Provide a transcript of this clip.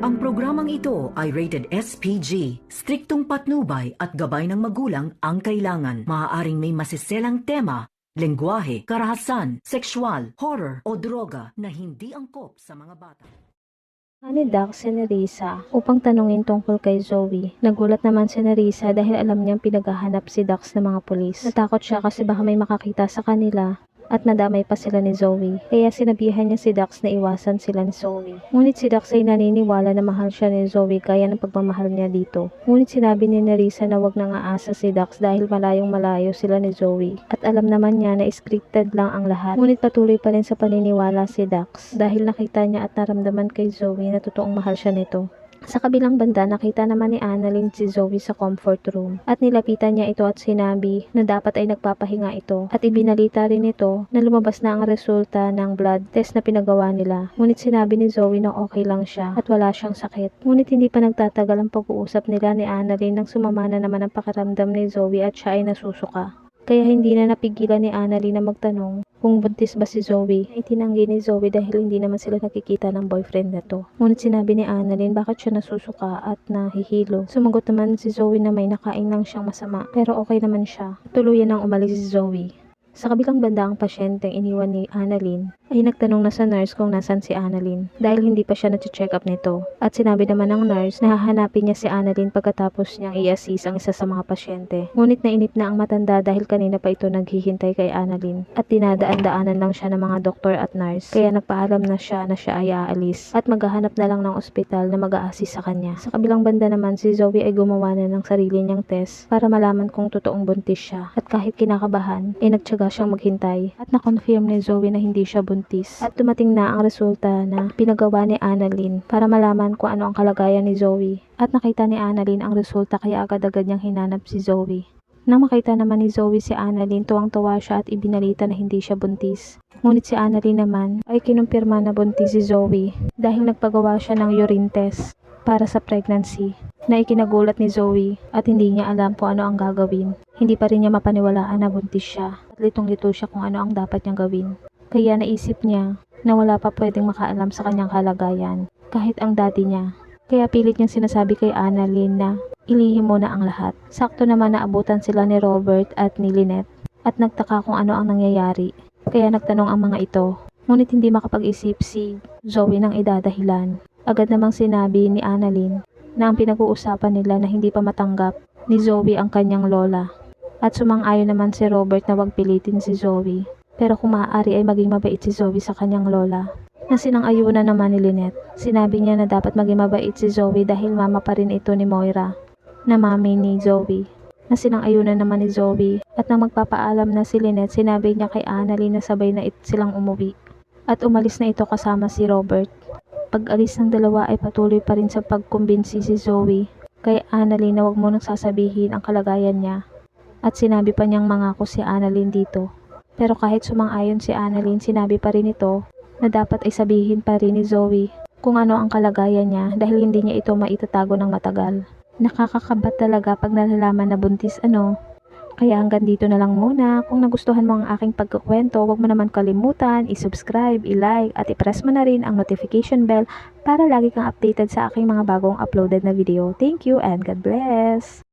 Ang programang ito ay rated SPG. Striktong patnubay at gabay ng magulang ang kailangan. Maaaring may masiselang tema, lengguwahe, karahasan, sexual, horror o droga na hindi angkop sa mga bata. Ni Dax si Nerissa upang tanungin tungkol kay Zoe. Nagulat naman si Nerissa dahil alam niyang pinaghahanap si Dax ng mga pulis. Natakot siya kasi baka may makakita sa kanila at nadamay pa sila ni Zoe. Kaya sinabihan niya si Dax na iwasan sila ni Zoe. Ngunit si Dax ay naniniwala na mahal siya ni Zoe kaya ng pagmamahal niya dito. Ngunit sinabi ni Nerissa na wag nang aasa si Dax dahil malayong malayo sila ni Zoe. At alam naman niya na scripted lang ang lahat. Ngunit patuloy pa rin sa paniniwala si Dax dahil nakita niya at naramdaman kay Zoe na totoong mahal siya nito. Sa kabilang banda, nakita naman ni Annalyn si Zoe sa comfort room at nilapitan niya ito at sinabi na dapat ay nagpapahinga ito at ibinalita rin ito na lumabas na ang resulta ng blood test na pinagawa nila. Ngunit sinabi ni Zoe na okay lang siya at wala siyang sakit. Ngunit hindi pa nagtatagal ang pag-uusap nila ni Annalyn nang sumama na naman ang pakiramdam ni Zoe at siya ay nasusuka. Kaya hindi na napigilan ni Annalyn na magtanong kung buntis ba si Zoe. Ay tinanggi ni Zoe dahil hindi naman sila nakikita ng boyfriend na to. Ngunit sinabi ni Annalyn bakit siya nasusuka at nahihilo. Sumagot naman si Zoe na may nakain lang siyang masama pero okay naman siya. Tuluyan nang umalis si Zoe. Sa kabilang banda ang pasyenteng iniwan ni Annalyn ay nagtanong na sa nurse kung nasan si Annalyn dahil hindi pa siya na-check up nito. At sinabi naman ng nurse na hahanapin niya si Annalyn pagkatapos niyang i-assist ang isa sa mga pasyente. Ngunit nainip na ang matanda dahil kanina pa ito naghihintay kay Annalyn at dinadaan-daanan lang siya ng mga doktor at nurse. Kaya nagpaalam na siya na siya ay aalis at maghahanap na lang ng ospital na mag-a-assist sa kanya. Sa kabilang banda naman si Zoe ay gumawa na ng sarili niyang test para malaman kung totoong buntis siya. At kahit kinakabahan, ay nagtyaga siyang maghintay at na-confirm ni Zoe na hindi siya buntis. At dumating na ang resulta na pinagawa ni Annalyn para malaman kung ano ang kalagayan ni Zoe. At nakita ni Annalyn ang resulta kaya agad-agad niyang hinanap si Zoe. Nang makita naman ni Zoe si Annalyn, tuwang-tuwa siya at ibinalita na hindi siya buntis. Ngunit si Annalyn naman ay kinumpirma na buntis si Zoe dahil nagpagawa siya ng urine test para sa pregnancy na ikinagulat ni Zoe at hindi niya alam kung ano ang gagawin. Hindi pa rin niya mapaniwalaan na buntis siya at litong-lito siya kung ano ang dapat niyang gawin. Kaya naisip niya na wala pa pwedeng makaalam sa kanyang kalagayan kahit ang daddy niya. Kaya pilit niyang sinasabi kay Annalyn na ilihim mo na ang lahat. Sakto naman naabutan sila ni Robert at ni Lynette at nagtaka kung ano ang nangyayari. Kaya nagtanong ang mga ito. Ngunit hindi makapag-isip si Zoe ng idadahilan. Agad namang sinabi ni Annalyn na ang pinag-uusapan nila na hindi pa matanggap ni Zoe ang kanyang lola. At sumang-ayon naman si Robert na wag pilitin si Zoe. Pero kung maaari ay maging mabait si Zoe sa kanyang lola. Na sinang-ayunan naman ni Lynette. Sinabi niya na dapat maging mabait si Zoe dahil mama pa rin ito ni Moira. Na mami ni Zoe. Na sinang-ayunan naman ni Zoe. At nang magpapaalam na si Lynette, sinabi niya kay Annalyn na sabay na it silang umuwi. At umalis na ito kasama si Robert. Pag-alis ng dalawa ay patuloy pa rin sa pagkumbinsi si Zoe kay Annalyn na wag mo nang sasabihin ang kalagayan niya. At sinabi pa niyang mangako si Annalyn dito. Pero kahit sumang-ayon si Annalyn, sinabi pa rin ito na dapat ay sabihin pa rin ni Zoe kung ano ang kalagayan niya dahil hindi niya ito maitatago ng matagal. Nakakakabat talaga pag nalalaman na buntis ano. Kaya hanggang dito na lang muna. Kung nagustuhan mo ang aking pagkukwento, huwag mo naman kalimutan, i-subscribe, i-like, at i-press mo na rin ang notification bell para lagi kang updated sa aking mga bagong uploaded na video. Thank you and God bless!